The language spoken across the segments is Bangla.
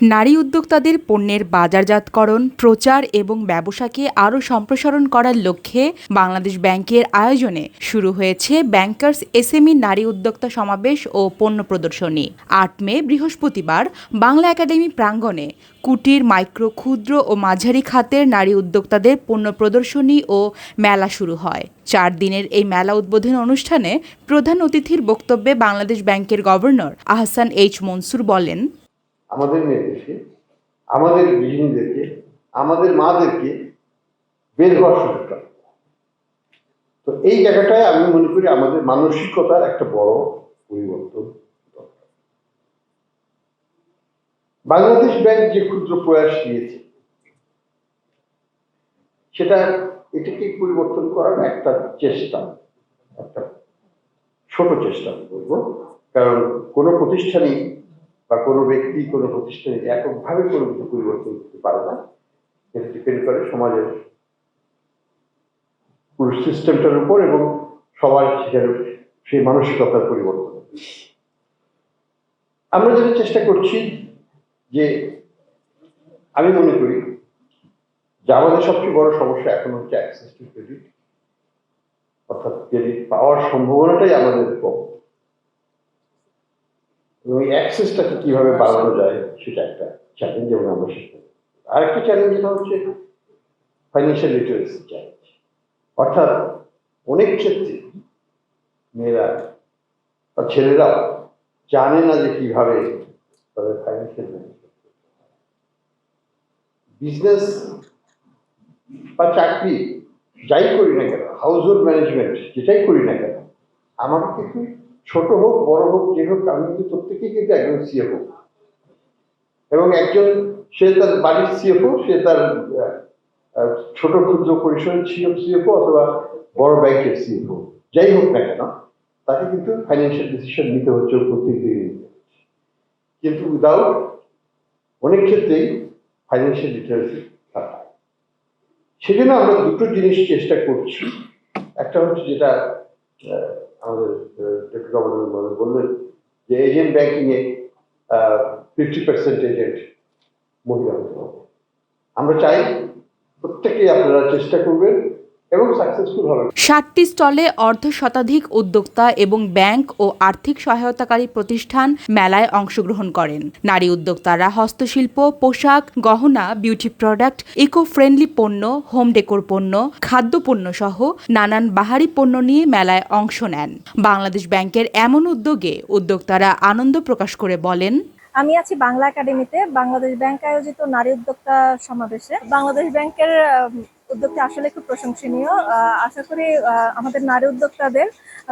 নারী উদ্যোক্তাদের পণ্যের বাজারজাতকরণ, প্রচার এবং ব্যবসাকে আরও সম্প্রসারণ করার লক্ষ্যে বাংলাদেশ ব্যাংকের আয়োজনে শুরু হয়েছে ব্যাংকার্স এসএমই নারী উদ্যোক্তা সমাবেশ ও পণ্য প্রদর্শনী। আট মে বৃহস্পতিবার বাংলা একাডেমি প্রাঙ্গণে কুটির, মাইক্রো, ক্ষুদ্র ও মাঝারি খাতের নারী উদ্যোক্তাদের পণ্য প্রদর্শনী ও মেলা শুরু হয়। চার দিনের এই মেলা উদ্বোধন অনুষ্ঠানে প্রধান অতিথির বক্তব্যে বাংলাদেশ ব্যাংকের গভর্নর আহসান এইচ মনসুর বলেন আমাদের মেয়েদেরকে, আমাদের গৃহিণীদেরকে, আমাদের মাদেরকে বের হওয়ার সুযোগ তো এই জায়গাটায় আমি মনে করি আমাদের মানসিকতার একটা বড় পরিবর্তন। বাংলাদেশ ব্যাংক যে ক্ষুদ্র প্রয়াস নিয়েছে সেটা এটাকে পরিবর্তন করার একটা চেষ্টা, একটা ছোট চেষ্টা বলব কারণ কোনো প্রতিষ্ঠানই বা কোনো ব্যক্তি, কোনো প্রতিষ্ঠানে এককভাবে কোনো কিছু পরিবর্তন করতে পারে না, এটা ডিপেন্ড করে সমাজের পুরো সিস্টেমটার উপর এবং সবার সেখানে সেই মানসিকতার পরিবর্তন। আমরা যেটা চেষ্টা করছি যে, আমি মনে করি যে আমাদের সবচেয়ে বড় সমস্যা এখন হচ্ছে অ্যাক্সেস টু ক্রেডিট অর্থাৎ ক্রেডিট পাওয়ার সম্ভাবনাটাই আমাদের কম। এই অ্যাক্সেসটাকে কীভাবে বাড়ানো যায় সেটা একটা চ্যালেঞ্জ এবং আমরা করি আরেকটা চ্যালেঞ্জ যেটা হচ্ছে ফাইন্যান্সিয়াল লিটারেসি চ্যালেঞ্জ অর্থাৎ অনেক ক্ষেত্রে মেয়েরা বা ছেলেরা জানে না যে কীভাবে তাদের ফাইন্যান্সিয়াল ম্যানেজ বিজনেস বা চাকরি যাই করি না কেন হাউস হোল্ড ম্যানেজমেন্ট যেটাই করি না কেন, আমাকে কিন্তু ছোট হোক, বড় হোক, যে হোক, আমি কিন্তু প্রত্যেকেই কিন্তু একজন সিএফও এবং একজন, সে তার বাড়ির সিএফও সে তার ছোট ক্ষুদ্র পরিসরের সিএফও অথবা বড় ব্যাংকের সিএফও যাই হোক না কেন, তাকে কিন্তু ফাইন্যান্সিয়াল ডিসিশন নিতে হচ্ছে প্রত্যেক দিন কিন্তু উইদাউট অনেক ক্ষেত্রেই ফাইন্যান্সিয়াল লিটারেসি থাকা সেজন্য আমরা দুটো জিনিস চেষ্টা করছি। একটা হচ্ছে যেটা আমাদের ডেপুটি গভর্নর বললেন যে এজেন্ট ব্যাংকিং এ ফিফটি পার্সেন্ট এজেন্ট মহিলা আমরা চাই প্রত্যেকেই আপনারা চেষ্টা করবেন এবং সাকসেসফুল হবেন। ষাটটি স্টলে অর্ধ শতাধিক উদ্যোক্তা এবং ব্যাংক ও আর্থিক সহায়তাকারী প্রতিষ্ঠান মেলায় অংশগ্রহণ করেন। নারী উদ্যোক্তারা হস্তশিল্প পোশাক গহনা বিউটি প্রোডাক্ট ইকো ফ্রেন্ডলি পণ্য হোম ডেকোর পণ্য খাদ্যপণ্য সহ নানান বাহারি পণ্য নিয়ে মেলায় অংশ নেন। বাংলাদেশ ব্যাংকের এমন উদ্যোগে উদ্যোক্তারা আনন্দ প্রকাশ করে বলেন আমি আছি বাংলা একাডেমিতে বাংলাদেশ ব্যাংক আয়োজিত নারী উদ্যোক্তা সমাবেশে। বাংলাদেশ ব্যাংকের উদ্যোগটা আসলে খুব প্রশংসনীয়। আশা করি আমাদের নারী উদ্যোক্তাদের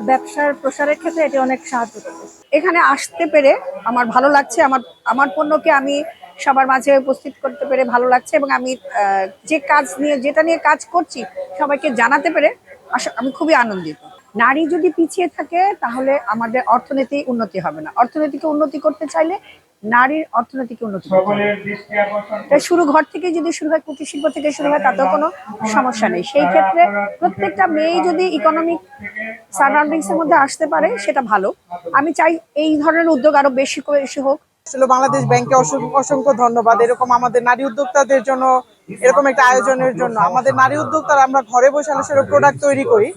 ব্যবসার প্রসারের ক্ষেত্রে এটি অনেক সাহায্য করবে। এখানে আসতে পেরে আমার ভালো লাগছে। আমার আমার পণ্যকে আমি সবার মাঝে উপস্থিত করতে পেরে ভালো লাগছে এবং আমি যে কাজ নিয়ে, যেটা নিয়ে কাজ করছি সবাইকে জানাতে পেরে আমি খুবই আনন্দিত। নারী যদি পিছিয়ে থাকে তাহলে আমাদের অর্থনীতি উন্নতি হবে না। অর্থনীতিকে উন্নতি করতে চাইলে নারীর অর্থনীতিকে উন্নতি করতে হবে। তাই শুরু ঘর থেকে যদি শুরু হয় কুটির শিল্প থেকে শুরু হয় তাতেও কোনো সমস্যা নেই। সেই ক্ষেত্রে প্রত্যেকটা মেয়ে যদি ইকোনমিক সারাউন্ডিংস এর মধ্যে আসতে পারে সেটা ভালো। আমি চাই এই ধরনের উদ্যোগ আরও বেশি করে বেশি হোক। আসলে বাংলাদেশ ব্যাংকে অসংখ্য অসংখ্য ধন্যবাদ। এরকম আমাদের নারী উদ্যোক্তাদের জন্য এরকম একটা আয়োজনের জন্য। আমাদের নারী উদ্যোক্তারা আমরা ঘরে বসে আসলে প্রোডাক্ট তৈরি করি,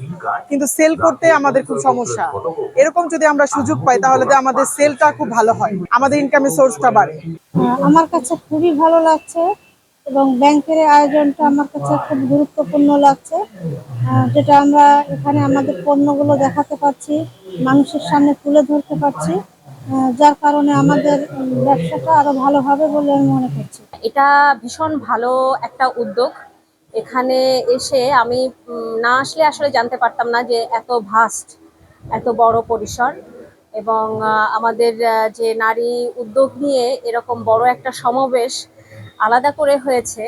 কিন্তু সেল করতে আমাদের খুব সমস্যা। এরকম যদি আমরা সুযোগ পাই, তাহলে আমাদের সেলটা খুব ভালো হয়। আমাদের ইনকামের সোর্সটা বাড়ে। আমার কাছে খুবই ভালো লাগছে এবং ব্যাংকের আয়োজনটা আমার কাছে খুব গুরুত্বপূর্ণ লাগছে। যেটা আমরা এখানে আমাদের পণ্যগুলো দেখাতে পারছি মানুষের সামনে তুলে ধরতে পারছি। যার কারণে আমাদের ব্যবসাটা আরও ভালো হবে বলে আমি মনে করছি। এটা ভীষণ ভালো একটা উদ্যোগ। এখানে এসে আমি না আসলে আসলে জানতে পারতাম না যে এত ভাস্ট এত বড় পরিসর এবং আমাদের যে নারী উদ্যোগ নিয়ে এরকম বড় একটা সমাবেশ আলাদা করে হয়েছে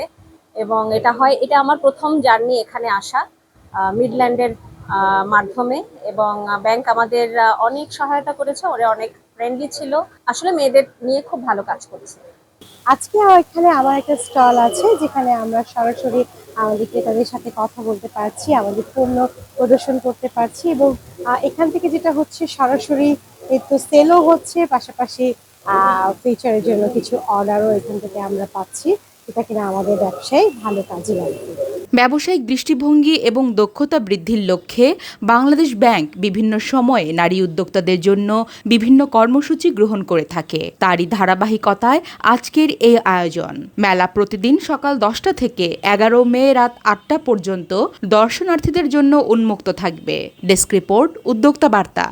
এবং এটা হয়, এটা আমার প্রথম জার্নি এখানে আসা মিডল্যান্ডের মাধ্যমে এবং ব্যাংক আমাদের অনেক সহায়তা করেছে, ওরা অনেক ফ্রেন্ডলি ছিল। আসলে মেয়েদের নিয়ে খুব ভালো কাজ করছে। আজকে এখানে আমার একটা স্টল আছে, যেখানে আমরা সরাসরি আমাদের ক্রেতাদের সাথে কথা বলতে পারছি, আমাদের পণ্য প্রদর্শন করতে পারছি এবং এখান থেকে যেটা হচ্ছে সরাসরি তো সেলও হচ্ছে, পাশাপাশি ফিউচারের জন্য কিছু অর্ডারও এখান থেকে আমরা পাচ্ছি। এটা কিনা আমাদের ব্যবসায় ভালো কাজে লাগবে। ব্যবসায়িক দৃষ্টিভঙ্গি এবং দক্ষতা বৃদ্ধির লক্ষ্যে বাংলাদেশ ব্যাংক বিভিন্ন সময়ে নারী উদ্যোক্তাদের জন্য বিভিন্ন কর্মসূচি গ্রহণ করে থাকে। তারই ধারাবাহিকতায় আজকের এই আয়োজন। মেলা প্রতিদিন সকাল দশটা থেকে এগারো মে রাত আটটা পর্যন্ত দর্শনার্থীদের জন্য উন্মুক্ত থাকবে। ডেস্ক রিপোর্ট, উদ্যোক্তা বার্তা।